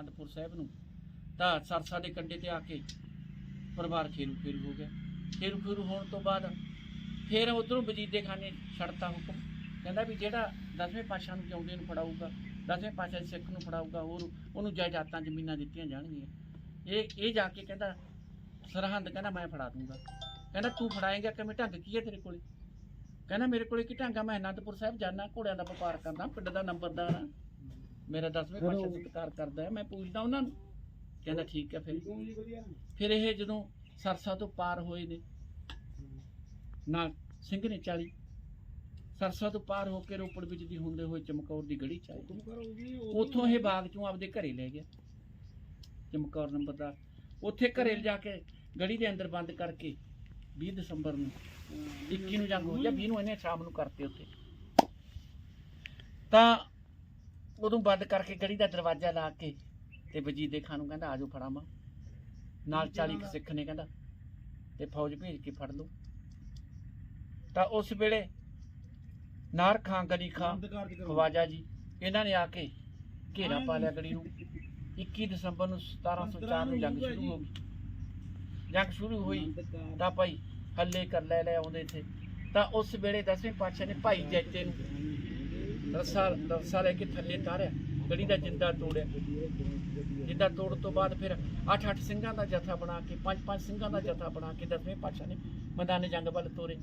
ਅਨੰਦਪੁਰ ਸਾਹਿਬ ਨੂੰ, ਤਾਂ ਸਰਸਾ ਦੇ ਕੰਢੇ ਤੇ ਆ ਕੇ ਪਰਿਵਾਰ ਖੇਰੂ ਖੇਰੂ ਹੋ ਗਿਆ। ਖੇਰੂ ਖੇਰੂ ਹੋਣ ਤੋਂ ਬਾਅਦ ਫਿਰ ਉਧਰੋਂ ਵਜੀਦੇ ਖਾਨੇ ਛੜਤਾ ਹੁਕਮ। ਕਹਿੰਦਾ ਵੀ ਜਿਹੜਾ ਦਸਵੇਂ ਪਾਤਸ਼ਾਹ ਨੂੰ ਜਿਉਂਦੇ ਨੂੰ ਫੜਾਊਗਾ, ਦਸਵੇਂ ਪਾਤਸ਼ਾਹ ਸਿੱਖ ਨੂੰ ਫੜਾਊਗਾ, ਹੋਰ ਉਹਨੂੰ ਜਾਇਦਾਦਾਂ ਜ਼ਮੀਨਾਂ ਦਿੱਤੀਆਂ ਜਾਣਗੀਆਂ। ਇਹ ਇਹ ਜਾ ਕੇ ਕਹਿੰਦਾ, ਸਰਹੰਦ ਕਹਿੰਦਾ ਮੈਂ ਫੜਾ ਦੂੰਗਾ। ਕਹਿੰਦਾ ਤੂੰ ਫੜਾਏਂਗਾ ਕਿਵੇਂ ਢੰਗ ਕੀ ਹੈ ਤੇਰੇ ਕੋਲੇ? ਕਹਿੰਦਾ ਮੇਰੇ ਕੋਲੇ ਕੀ ਢੰਗ ਆ? ਮੈਂ ਅਨੰਦਪੁਰ ਸਾਹਿਬ ਜਾਣਾ ਘੋੜਿਆਂ ਦਾ ਵਪਾਰ ਕਰਦਾ, ਪਿੰਡ ਦਾ ਨੰਬਰਦਾਰ ਆ। ਮੇਰਾ ਦਸਵੇਂ ਪਾਤਸ਼ਾਹ ਸਤਿਕਾਰ ਕਰਦਾ ਹੈ ਮੈਂ ਪੁੱਛਦਾ ਉਹਨਾਂ ਨੂੰ। ਕਹਿੰਦਾ ਠੀਕ ਹੈ ਫਿਰ। ਫਿਰ ਇਹ ਜਦੋਂ ਸਰਸਾ ਤੋਂ ਪਾਰ ਹੋਏ ਨੇ ਨਾ ਸਿੰਘ ਨੇ 40 ਸਰਸਾ ਤੋਂ ਪਾਰ ਹੋ ਕੇ ਰੋਪੜ ਵਿੱਚ ਦੀ ਹੁੰਦੇ ਹੋਏ ਚਮਕੌਰ ਦੀ ਗੜੀ ਚ ਆਏ। ਉੱਥੋਂ ਇਹ ਬਾਗ ਚੋਂ ਆਪਦੇ ਘਰੇ ਲੈ ਗਿਆ। ਚਮਕੌਰ ਨੰਬਰਦਾਰ। ਉੱਥੇ ਘਰੇ ਲਿਜਾ ਕੇ ਗੜੀ ਦੇ ਅੰਦਰ ਬੰਦ ਕਰਕੇ 20 ਦਸੰਬਰ ਨੂੰ 21 ਨੂੰ ਜੰਗ ਹੋਈ ਜਾਂ 20 ਨੂੰ ਇਹਨੇ ਸ਼ਾਮ ਨੂੰ ਕਰਤੇ ਉੱਥੇ। ਤਾਂ ਉਦੋਂ ਬੰਦ ਕਰਕੇ ਗੜੀ ਦਾ ਦਰਵਾਜ਼ਾ ਲਾ ਕੇ ਤੇ ਵਜੀਦੇ ਖਾਨ ਨੂੰ ਕਹਿੰਦਾ ਆਜੋ ਫੜਾਵਾਂ ਨਾਲ 40 ਕੁ ਸਿੱਖ ਨੇ ਕਹਿੰਦਾ ਤੇ ਫੌਜ ਭੇਜ ਕੇ ਫੜ ਲਓ। ਤਾਂ ਉਸ ਵੇਲੇ ਨਾਰ ਖਾਂ ਗਲੀ ਖਾਂ ਖਵਾਜਾ ਜੀ ਇਹਨਾਂ ਨੇ ਆ ਕੇ ਘੇਰਾ ਪਾ ਲਿਆ ਗੜੀ ਨੂੰ। 21 ਦਸੰਬਰ ਨੂੰ 1704 ਨੂੰ ਜੰਗ ਸ਼ੁਰੂ ਹੋ ਗਈ। ਜੰਗ ਸ਼ੁਰੂ ਹੋਈ ਤਾਂ ਭਾਈ ਹੱਲੇ ਕਰ ਲੈ ਲੈ ਆਉਂਦੇ ਸੀ ਤਾਂ ਉਸ ਵੇਲੇ ਦਸਵੇਂ ਪਾਤਸ਼ਾਹ ਨੇ ਭਾਈ ਜੈਤੇ ਨੂੰ ਰੱਸਾ ਰੱਸਾ ਲੈ ਕੇ ਥੱਲੇ ਤਾਰਿਆ ਗੜੀ ਦਾ ਜਿੰਦਾ ਤੋੜਿਆ। ਜਿੰਦਾ ਤੋੜਨ ਤੋਂ ਬਾਅਦ ਫਿਰ 8-8 ਸਿੰਘਾਂ ਦਾ ਜਥਾ ਬਣਾ ਕੇ 5-5 ਸਿੰਘਾਂ ਦਾ ਜਥਾ ਬਣਾ ਕੇ ਦਸਵੇਂ ਪਾਤਸ਼ਾਹ ਨੇ ਮੈਦਾਨੇ ਜੰਗ ਵੱਲ ਤੋਰੇ।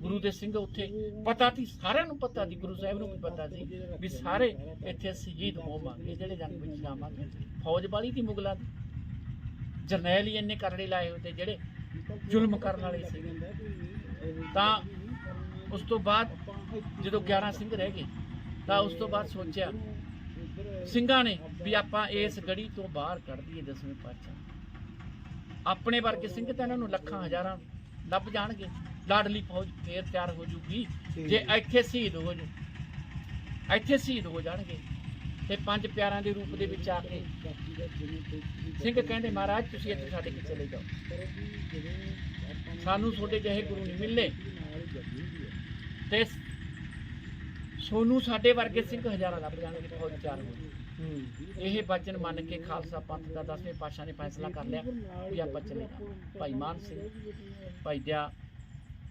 ਗੁਰੂ ਦੇ ਸਿੰਘ ਉੱਥੇ ਪਤਾ ਸੀ, ਸਾਰਿਆਂ ਨੂੰ ਪਤਾ ਸੀ, ਗੁਰੂ ਸਾਹਿਬ ਨੂੰ ਵੀ ਪਤਾ ਸੀ ਵੀ ਸਾਰੇ ਇੱਥੇ ਸ਼ਹੀਦ ਹੋਵਾਂਗੇ, ਜਿਹੜੇ ਜੰਗ ਵਿੱਚ ਜਾਵਾਂਗੇ। ਫੌਜ ਵਾਲੀ ਦੀ ਮੁਗਲਾਂ ਦੀ। ਜਰਨੈਲ ਹੀ ਇੰਨੇ ਕਰੜੇ ਲਾਏ ਹੋਏ ਤੇ ਜਿਹੜੇ ਜ਼ੁਲਮ ਕਰਨ ਵਾਲੇ ਸੀ ਤਾਂ ਉਸ ਤੋਂ ਬਾਅਦ ਜਦੋਂ 11 ਸਿੰਘ ਰਹਿ ਗਏ ਤਾਂ ਉਸ ਤੋਂ ਬਾਅਦ ਸੋਚਿਆ ਸਿੰਘਾਂ ਨੇ ਵੀ ਆਪਾਂ ਇਸ ਗੜੀ ਤੋਂ ਬਾਹਰ ਕੱਢ ਦਈਏ ਦਸਵੇਂ ਪਾਤਸ਼ਾਹ। ਆਪਣੇ ਵਰਗੇ ਸਿੰਘ ਤਾਂ ਇਹਨਾਂ ਨੂੰ ਲੱਖਾਂ ਹਜ਼ਾਰਾਂ ਲੱਭ ਜਾਣਗੇ। ਲਾਡਲੀ ਫੌਜ ਫੇਰ ਤਿਆਰ ਹੋ ਜੂਗੀ ਜੇ ਇੱਥੇ ਸ਼ਹੀਦ ਹੋ ਜੂ ਇੱਥੇ ਸ਼ਹੀਦ ਹੋ ਜਾਣਗੇ। ਤੇ ਪੰਜ ਪਿਆਰਾਂ ਦੇ ਰੂਪ ਦੇ ਵਿੱਚ ਆ ਕੇ ਸਿੰਘ ਕਹਿੰਦੇ ਮਹਾਰਾਜ ਤੁਸੀਂ ਇੱਥੇ ਸਾਡੇ ਕੇ ਚਲੇ ਜਾਓ। ਸਾਨੂੰ ਤੁਹਾਡੇ ਜਿਹੇ ਗੁਰੂ ਨਹੀਂ ਮਿਲਨੇ। ਤੇ ਸੋਨੂੰ ਸਾਡੇ ਵਰਗੇ ਸਿੰਘ ਹਜ਼ਾਰਾਂ ਲੱਭ ਜਾਣਗੇ ਫੌਜ ਤਿਆਰ ਹੋ ਇਹ ਬਚਨ ਮੰਨ ਕੇ ਖਾਲਸਾ ਪੰਥ ਦਾ ਦਸਵੇਂ ਪਾਤਸ਼ਾਹ ਨੇ ਫੈਸਲਾ ਕਰ ਲਿਆ ਵੀ ਆਪਾਂ ਚਲੇ ਭਾਈ ਮਾਨ ਸਿੰਘ, ਭਾਈ ਦਿਆ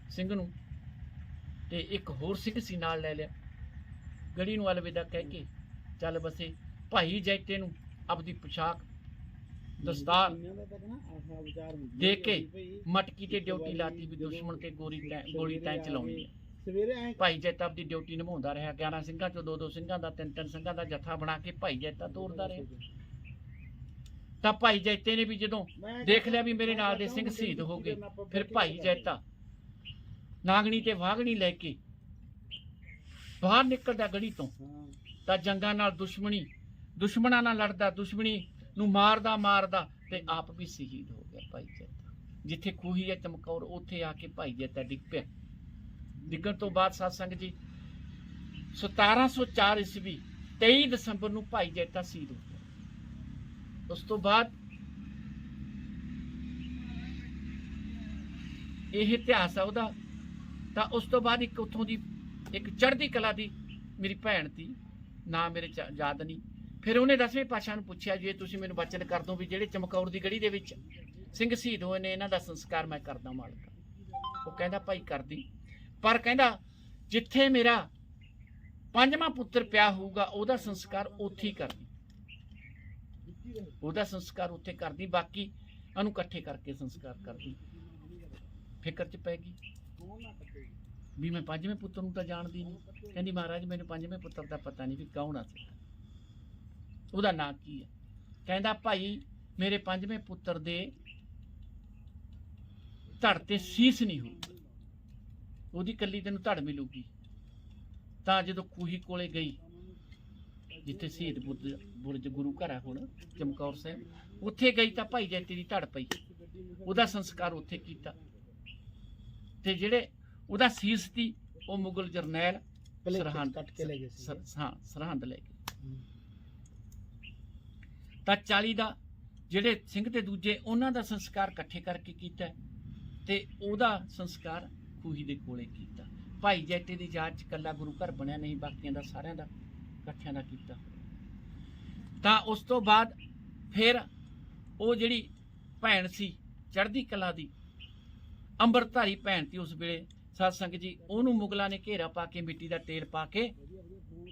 ਸਿੰਘ ਨੂੰ ਤੇ ਇੱਕ ਹੋਰ ਸਿੰਘ ਸੀ ਨਾਲ ਲੈ ਲਿਆ। ਗੜੀ ਨੂੰ ਅਲਵਿਦਾ ਕਹਿ ਕੇ ਚੱਲ ਬਸੇ ਭਾਈ ਜੈਤੇ ਨੂੰ ਆਪਦੀ ਪੋਸ਼ਾਕ, ਦਸਤਾਰ ਦੇ ਕੇ ਮਟਕੀ ਤੇ ਡਿਊਟੀ ਲਾਤੀ ਵੀ ਦੁਸ਼ਮਣ ਤੇ ਗੋਲੀ ਗੋਲੀ ਤੈਂ ਚਲਾਉਣੀ ਹੈ ਸਵੇਰੇ ਐ ਭਾਈ ਜੈਤਾ ਆਪਦੀ ਡਿਊਟੀ ਨਿਭਾਉਂਦਾ ਰਿਹਾ 11 ਸਿੰਘਾਂ ਚੋਂ ਦੋ ਦੋ ਸਿੰਘਾਂ ਦਾ ਤਿੰਨ ਤਿੰਨ ਸਿੰਘਾਂ ਦਾ ਜਥਾ ਬਣਾ ਕੇ ਭਾਈ ਜੈਤਾ ਤੋਰਦਾ ਰਿਹਾ। ਤਾਂ ਭਾਈ ਜੈਤੇ ਨੇ ਵੀ ਜਦੋਂ ਦੇਖ ਲਿਆ ਵੀ ਮੇਰੇ ਨਾਲ ਦੇ ਸਿੰਘ ਸ਼ਹੀਦ ਹੋ ਗਏ ਫਿਰ ਭਾਈ ਜੈਤਾ ਨਾਗਣੀ ਤੇ ਵਾਗਣੀ ਲੈ ਕੇ ਬਾਹਰ ਨਿਕਲਦਾ ਗੜੀ ਤੋਂ। ਤਾਂ ਜੰਗਾਂ ਨਾਲ ਦੁਸ਼ਮਣੀ ਦੁਸ਼ਮਣਾਂ ਨਾਲ ਲੜਦਾ ਦੁਸ਼ਮਣੀ ਨੂੰ ਮਾਰਦਾ ਮਾਰਦਾ ਤੇ ਆਪ ਵੀ ਸ਼ਹੀਦ ਹੋ ਗਿਆ ਭਾਈ ਜੈਤਾ। ਜਿੱਥੇ ਖੂਹੀ ਹੈ ਚਮਕੌਰ ਉੱਥੇ ਆ ਕੇ ਭਾਈ ਜੈਤਾ ਡਿੱਗ ਪਿਆ। ਡਿੱਗਣ ਤੋਂ ਬਾਅਦ ਸਤਸੰਗ ਜੀ 1704 ਈਸਵੀ 23 ਦਸੰਬਰ ਨੂੰ ਭਾਈ ਜੈਤਾ ਸ਼ਹੀਦ ਹੋ ਗਿਆ। ਉਸ ਤੋਂ ਬਾਅਦ ਇਹ ਇਤਿਹਾਸ ਆ ਉਹਦਾ। ਤਾਂ ਉਸ ਤੋਂ ਬਾਅਦ ਇੱਕ ਉੱਥੋਂ ਦੀ, ਇੱਕ ਚੜ੍ਹਦੀ ਕਲਾ ਦੀ ਮੇਰੀ ਭੈਣ ਦੀ ਨਾ ਮੇਰੇ ਚ- ਯਾਦ ਨਹੀਂ ਫਿਰ ਉਹਨੇ ਦਸਵੇਂ ਪਾਤਸ਼ਾਹ ਨੂੰ ਪੁੱਛਿਆ, ਜੇ ਤੁਸੀਂ ਮੈਨੂੰ ਬਚਨ ਕਰ ਦੋ ਵੀ ਜਿਹੜੇ ਚਮਕੌਰ ਦੀ ਗੜੀ ਦੇ ਵਿੱਚ ਸਿੰਘ ਸ਼ਹੀਦ ਹੋਏ ਨੇ, ਇਹਨਾਂ ਦਾ ਸੰਸਕਾਰ ਮੈਂ ਕਰਦਾ ਮਾਲਕਾ। ਉਹ ਕਹਿੰਦਾ, ਭਾਈ ਕਰਦੀ। ਪਰ ਕਹਿੰਦਾ, ਜਿੱਥੇ ਮੇਰਾ ਪੰਜਵਾਂ ਪੁੱਤਰ ਪਿਆ ਹੋਊਗਾ, ਉਹਦਾ ਸੰਸਕਾਰ ਉੱਥੇ ਹੀ ਕਰਦੀ। ਉਹਦਾ ਸੰਸਕਾਰ ਉੱਥੇ ਕਰਦੀ, ਬਾਕੀ ਉਹਨੂੰ ਇਕੱਠੇ ਕਰਕੇ ਸੰਸਕਾਰ ਕਰਦੀ। ਫਿਕਰ ਚ ਪੈ ਗਈ। ਵੀ ਮੈਂ ਪੰਜਵੇਂ ਪੁੱਤਰ ਨੂੰ ਤਾਂ ਜਾਣਦੀ ਨਹੀਂ। ਕਹਿੰਦੀ, ਮਹਾਰਾਜ, ਮੈਨੂੰ ਪੰਜਵੇਂ ਪੁੱਤਰ ਦਾ ਪਤਾ ਨਹੀਂ ਵੀ ਕੌਣ ਆ ਸੀ ਉਹਦਾ ਨਾਂ ਕੀ ਹੈ? ਕਹਿੰਦਾ, ਭਾਈ, ਮੇਰੇ ਪੰਜਵੇਂ ਪੁੱਤਰ ਦੇ ਧੜ ਤੇ ਸੀਸ ਨਹੀਂ ਹੋਊਗਾ ਉਹਦੀ ਕੱਲੀ ਤੈਨੂੰ ਧੜ ਮਿਲੂਗੀ। ਤਾਂ ਜਦੋਂ ਖੂਹੀ ਕੋਲੇ ਗਈ ਜਿੱਥੇ ਸ਼ਹੀਦ ਬੁਰਜ ਬੁਰਜ ਗੁਰੂ ਘਰ ਹੈ ਹੁਣ ਚਮਕੌਰ ਸਾਹਿਬ ਉੱਥੇ ਗਈ ਤਾਂ ਭਾਈ ਜੈਤੀ ਦੀ ਧੜ ਪਈ। ਉਹਦਾ ਸੰਸਕਾਰ ਉੱਥੇ ਕੀਤਾ। ਤੇ ਜਿਹੜੇ ਉਹਦਾ ਸੀਸ ਸੀ ਉਹ ਮੁਗਲ ਜਰਨੈਲ ਸਰਹੰਦ ਕੱਟ ਕੇ ਲੈ ਗਏ ਸੀ ਹਾਂ ਸਰਹੰਦ ਲੈ ਗਏ। ਤਾਂ 40 ਦਾ ਜਿਹੜੇ ਸਿੰਘ ਤੇ ਦੂਜੇ ਉਹਨਾਂ ਦਾ ਸੰਸਕਾਰ ਇਕੱਠੇ ਕਰਕੇ ਕੀਤਾ। ਤੇ ਉਹਦਾ ਸੰਸਕਾਰ ਖੂਹੀ ਦੇ ਕੋਲੇ ਕੀਤਾ। ਭਾਈ ਜੈਤੇ ਦੀ ਯਾਦ ਚ ਕੱਲਾ ਗੁਰੂ ਘਰ ਬਣਿਆ ਨਹੀਂ, ਬਾਕੀਆਂ ਦਾ ਸਾਰਿਆਂ ਦਾ ਇਕੱਠਿਆਂ ਦਾ ਕੀਤਾ। ਤਾਂ ਉਸ ਤੋਂ ਬਾਅਦ ਫਿਰ ਉਹ ਜਿਹੜੀ ਭੈਣ ਸੀ, ਚੜ੍ਹਦੀ ਕਲਾ ਦੀ, ਅੰਮ੍ਰਿਤਧਾਰੀ ਭੈਣ ਸੀ ਉਸ ਵੇਲੇ, ਸਾਧ ਸੰਗਤ ਜੀ, ਉਹਨੂੰ ਮੁਗਲਾਂ ਨੇ ਘੇਰਾ ਪਾ ਕੇ, ਮਿੱਟੀ ਦਾ ਤੇਲ ਪਾ ਕੇ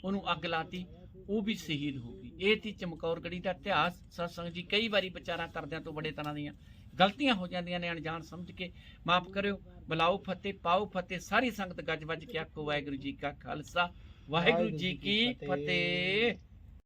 ਉਹਨੂੰ ਅੱਗ ਲਾਤੀ, ਉਹ ਵੀ ਸ਼ਹੀਦ ਹੋ ਗਈ। ਇਹ ਸੀ ਚਮਕੌਰ ਗੜੀ ਦਾ ਇਤਿਹਾਸ। ਸਾਧ ਸੰਗਤ ਜੀ, ਕਈ ਵਾਰੀ ਵਿਚਾਰਾਂ ਕਰਦਿਆਂ ਤੋਂ ਬੜੇ ਤਰ੍ਹਾਂ ਦੀਆਂ ਗਲਤੀਆਂ ਹੋ ਜਾਂਦੀਆਂ ਨੇ ਅਣਜਾਣ ਸਮਝ ਕੇ ਮਾਫ ਕਰਿਓ ਬੁਲਾਓ ਫਤਿਹ ਪਾਓ ਫਤਿਹ ਸਾਰੀ ਸੰਗਤ ਗੱਜ ਵੱਜ ਕੇ ਆਖੋ ਵਾਹਿਗੁਰੂ ਜੀ ਕਾ ਖਾਲਸਾ ਵਾਹਿਗੁਰੂ ਜੀ ਕੀ ਫਤਿਹ।